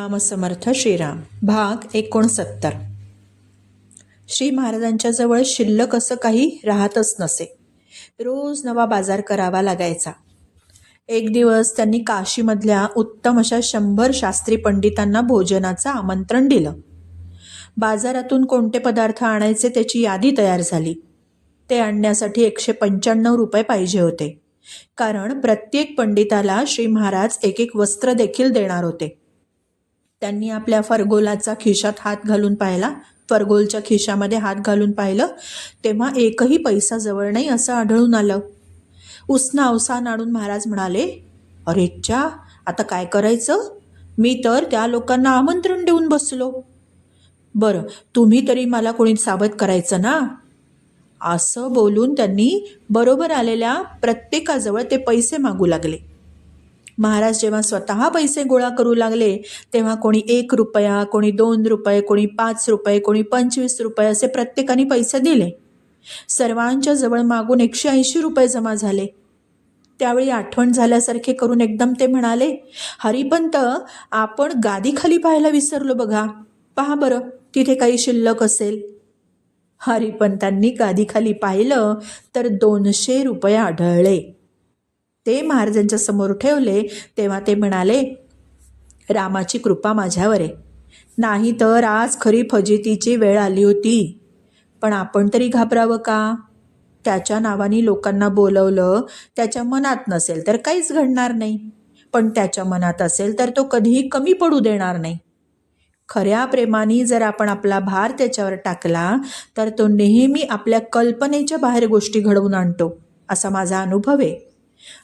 राम समर्थ श्रीराम. भाग एकोणसत्तर. श्री महाराजांच्या जवळ शिल्लक असं काही राहतच नसे. रोज नवा बाजार करावा लागायचा. एक दिवस त्यांनी काशीमधल्या उत्तम अशा शंभर शास्त्री पंडितांना भोजनाचं आमंत्रण दिलं. बाजारातून कोणते पदार्थ आणायचे त्याची यादी तयार झाली. ते आणण्यासाठी एकशे पंच्याण्णव रुपये पाहिजे होते. कारण प्रत्येक पंडिताला श्री महाराज एक एक वस्त्र देखील देणार होते. त्यांनी आपल्या फरगोलाचा खिशात हात घालून पाहिला. फरगोलच्या खिशामध्ये हात घालून पाहिलं. तेव्हा एकही पैसा जवळ नाही असं आढळून आलं. उसना अवसान आणून महाराज म्हणाले अरे च्या आता काय करायचं? मी तर त्या लोकांना आमंत्रण देऊन बसलो. बरं तुम्ही तरी मला कोणी सावध करायचं ना? असं बोलून त्यांनी बरोबर आलेल्या प्रत्येकाजवळ ते पैसे मागू लागले. महाराज जेव्हा स्वतः पैसे गोळा करू लागले तेव्हा कोणी एक रुपया कोणी दोन रुपये कोणी पाच रुपये कोणी पंचवीस रुपये असे प्रत्येकाने पैसे दिले. सर्वांच्या जवळ मागून एकशे ऐंशी रुपये जमा झाले. त्यावेळी आठवण झाल्यासारखे करून एकदम ते म्हणाले हरिपंत आपण गादीखाली पाहायला विसरलो बघा. पहा बरं तिथे काही शिल्लक असेल. हरिपंतांनी गादीखाली पाहिलं तर दोनशे रुपये आढळले. ते महाराजांच्या समोर ठेवले तेव्हा ते म्हणाले रामाची कृपा माझ्यावर आहे. नाही तर आज खरी फजितीची वेळ आली होती. पण आपण तरी घाबरावं का? त्याच्या नावाने लोकांना बोलवलं त्याच्या मनात नसेल तर काहीच घडणार नाही. पण त्याच्या मनात असेल तर तो कधीही कमी पडू देणार नाही. खऱ्या प्रेमाने जर आपण आपला भार त्याच्यावर टाकला तर तो नेहमी आपल्या कल्पनेच्या बाहेर गोष्टी घडवून आणतो असा माझा अनुभव आहे.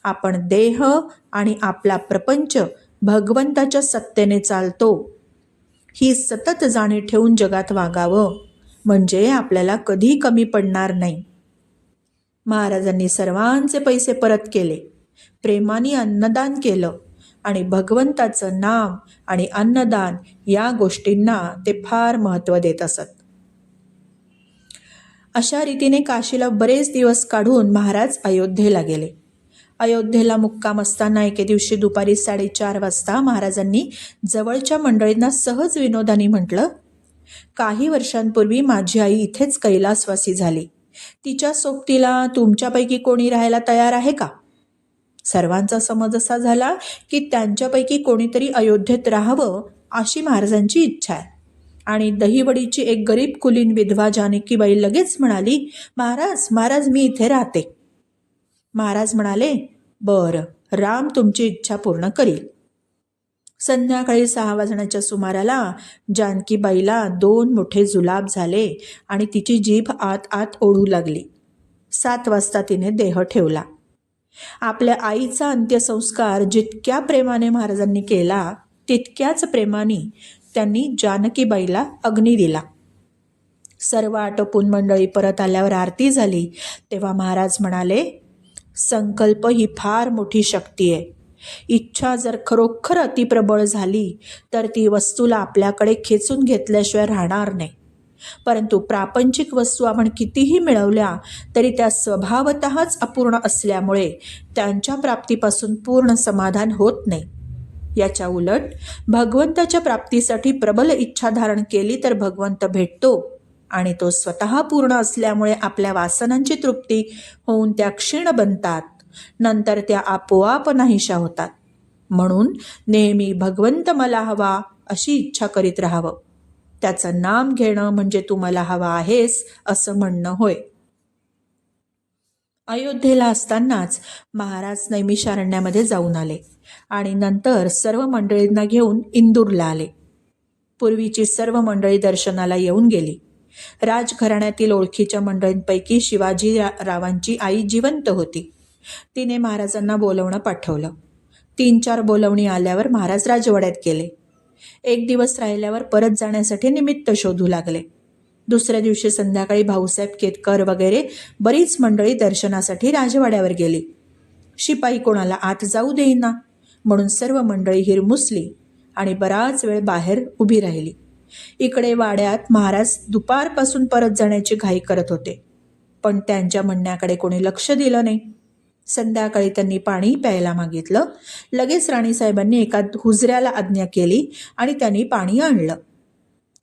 आपण देह आणि आपला प्रपंच भगवंताच्या सत्तेने चालतो. ही सतत जाणे ठेवून जगात वागावं म्हणजे आपल्याला कधी कमी पडणार नाही. महाराजांनी सर्वांचे पैसे परत केले. प्रेमाने अन्नदान केलं आणि भगवंताचं नाम आणि अन्नदान या गोष्टींना ते फार महत्त्व देत असत. अशा रीतीने काशीला बरेच दिवस काढून महाराज अयोध्येला गेले. अयोध्येला मुक्काम असताना एके दिवशी दुपारी साडेचार वाजता महाराजांनी जवळच्या मंडळींना सहज विनोदानी म्हटलं काही वर्षांपूर्वी माझी आई इथेच कैलासवासी झाली. तिच्या सोबतीला तुमच्यापैकी कोणी राहायला तयार आहे का? सर्वांचा समज असा झाला की त्यांच्यापैकी कोणीतरी अयोध्येत राहावं अशी महाराजांची इच्छा आहे. आणि दहीवडीची एक गरीब कुलीन विधवा जानकीबाई लगेच म्हणाली महाराज महाराज मी इथे राहते. महाराज म्हणाले बरं राम तुमची इच्छा पूर्ण करील. संध्याकाळी सहा वाजण्याच्या सुमाराला जानकीबाईला दोन मोठे जुलाब झाले आणि तिची जीभ आत आत ओढू लागली. सात वाजता तिने देह ठेवला. आपल्या आईचा अंत्यसंस्कार जितक्या प्रेमाने महाराजांनी केला तितक्याच प्रेमाने त्यांनी जानकीबाईला अग्नी दिला. सर्व आटोपून मंडळी परत आल्यावर आरती झाली तेव्हा महाराज म्हणाले संकल्प ही फार मोठी शक्ती आहे. इच्छा जर खरोखर अतिप्रबळ झाली तर ती वस्तूला आपल्याकडे खेचून घेतल्याशिवाय राहणार नाही. परंतु प्रापंचिक वस्तू आपण कितीही मिळवल्या तरी त्या स्वभावतःच अपूर्ण असल्यामुळे त्यांच्या प्राप्तीपासून पूर्ण समाधान होत नाही. याच्या उलट भगवंताच्या प्राप्तीसाठी प्रबल इच्छा धारण केली तर भगवंत भेटतो. आणि तो स्वतः पूर्ण असल्यामुळे आपल्या वासनांची तृप्ती होऊन त्या क्षीण बनतात. नंतर त्या आपोआप नाहीशा होतात. म्हणून नेहमी भगवंत मला हवा अशी इच्छा करीत राहावं. त्याचं नाम घेणं म्हणजे तू मला हवा आहेस असं म्हणणं होय. अयोध्येला असतानाच महाराज नैमिषारण्यामध्ये जाऊन आले आणि नंतर सर्व मंडळींना घेऊन इंदूरला आले. पूर्वीची सर्व मंडळी दर्शनाला येऊन गेली. राजघराण्यातील ओळखीच्या मंडळींपैकी शिवाजी रावांची आई जिवंत होती. तिने महाराजांना बोलवणं पाठवलं. तीन चार बोलवणी आल्यावर महाराज राजवाड्यात गेले. एक दिवस राहिल्यावर परत जाण्यासाठी निमित्त शोधू लागले. दुसऱ्या दिवशी संध्याकाळी भाऊसाहेब केतकर वगैरे बरीच मंडळी दर्शनासाठी राजवाड्यावर गेली. शिपाई कोणाला आत जाऊ देईना म्हणून सर्व मंडळी हिरमुसली आणि बराच वेळ बाहेर उभी राहिली. इकडे वाड्यात महाराज दुपारपासून परत जाण्याची घाई करत होते. पण त्यांच्या म्हणण्याकडे कोणी लक्ष दिलं नाही. संध्याकाळी त्यांनी पाणी प्यायला मागितलं. लगेच राणीसाहेबांनी एका हुजऱ्याला आज्ञा केली आणि त्यांनी पाणी आणलं.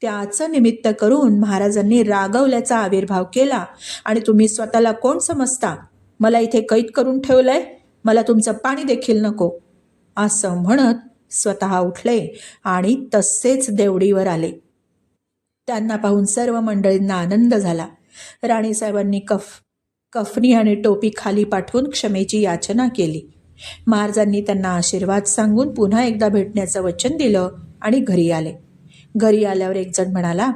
त्याचं निमित्त करून महाराजांनी रागवल्याचा आविर्भाव केला. आणि तुम्ही स्वतःला कोण समजता? मला इथे कैद करून ठेवलंय. मला तुमचं पाणी देखील नको. असं म्हणत स्वतः उठले आणि तसेच देवडीवर आले. त्यांना पाहून सर्व मंडळींना आनंद झाला. राणीसाहेबांनी कफ कफनी आणि टोपी खाली पाठवून क्षमेची याचना केली. महाराजांनी त्यांना आशीर्वाद सांगून पुन्हा एकदा भेटण्याचं वचन दिलं आणि घरी आले. घरी आल्यावर एकजण म्हणाला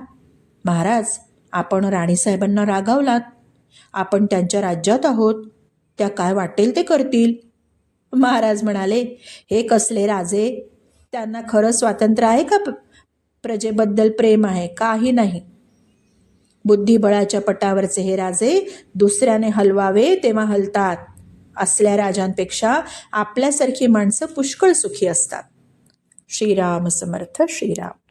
महाराज आपण राणीसाहेबांना रागावलात. आपण त्यांच्या राज्यात आहोत. त्या काय वाटेल ते करतील? महाराज म्हणाले हे कसले राजे? त्यांना खरं स्वातंत्र्य आहे का प्रजेबद्दल प्रेम आहे? काही नाही. बुद्धिबळाच्या पटावरचे हे राजे दुसऱ्याने हलवावे तेव्हा हलतात. असल्या राजांपेक्षा आपल्यासारखी माणसं पुष्कळ सुखी असतात. श्रीराम समर्थ श्रीराम.